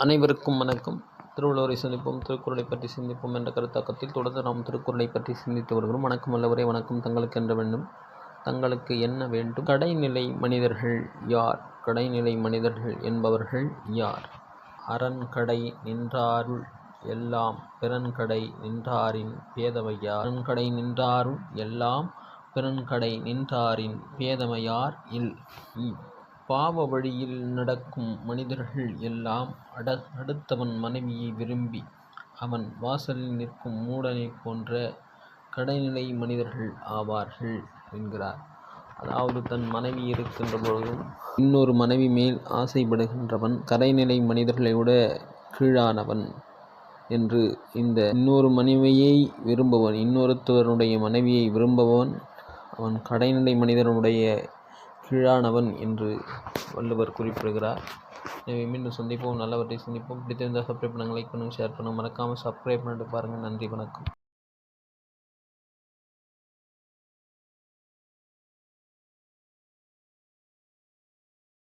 அனைவருக்கும் வணக்கம். திருவள்ளுவரை சந்திப்போம் திருக்குறளை பற்றி சிந்திப்போம் என்ற கருத்தாக்கத்தில் தொடர்ந்து நாம் திருக்குறளை பற்றி சிந்தித்து வருகிறோம். வணக்கம் அல்லவரே வணக்கம். தங்களுக்கு என்ற வேண்டும்? தங்களுக்கு என்ன வேண்டும்? கடைநிலை மனிதர்கள் யார்? கடைநிலை மனிதர்கள் என்பவர்கள் யார்? அரண்கடை நின்றாருள் எல்லாம் பிறன்கடை நின்றாரின் பேதமையார் அரண்கடை நின்றாருள் எல்லாம் பிறன்கடை நின்றாரின் பேதமையார் இல். இ. பாவ வழியில் நடக்கும் மனிதர்கள் எல்லாம் அட அடுத்தவன் மனைவியை விரும்பி அவன் வாசலில் நிற்கும் மூடனைப் போன்ற கடைநிலை மனிதர்கள் ஆவார்கள் என்கிறார். அதாவது தன் மனைவி இருக்கின்ற பொழுதும் இன்னொரு மனைவி மேல் ஆசைப்படுகின்றவன் கடைநிலை மனிதர்களை விட கீழானவன் என்று இந்த இன்னொரு மனைவியை விரும்புவன் இன்னொருத்தவருடைய மனைவியை விரும்புபவன் அவன் கடைநிலை மனிதனுடைய கீழானவன் என்று வள்ளுவர் குறிப்பிடுகிறார். எனவே மீண்டும் சந்திப்போம். நல்லவற்றை சந்திப்போம். பிடித்திருந்தால் சப்ஸ்கிரைப் பண்ணுங்கள் லைக் பண்ணுங்கள் ஷேர் பண்ணுங்கள் மறக்காமல் சப்ஸ்கிரைப் பண்ணிட்டு பாருங்கள் நன்றி வணக்கம்.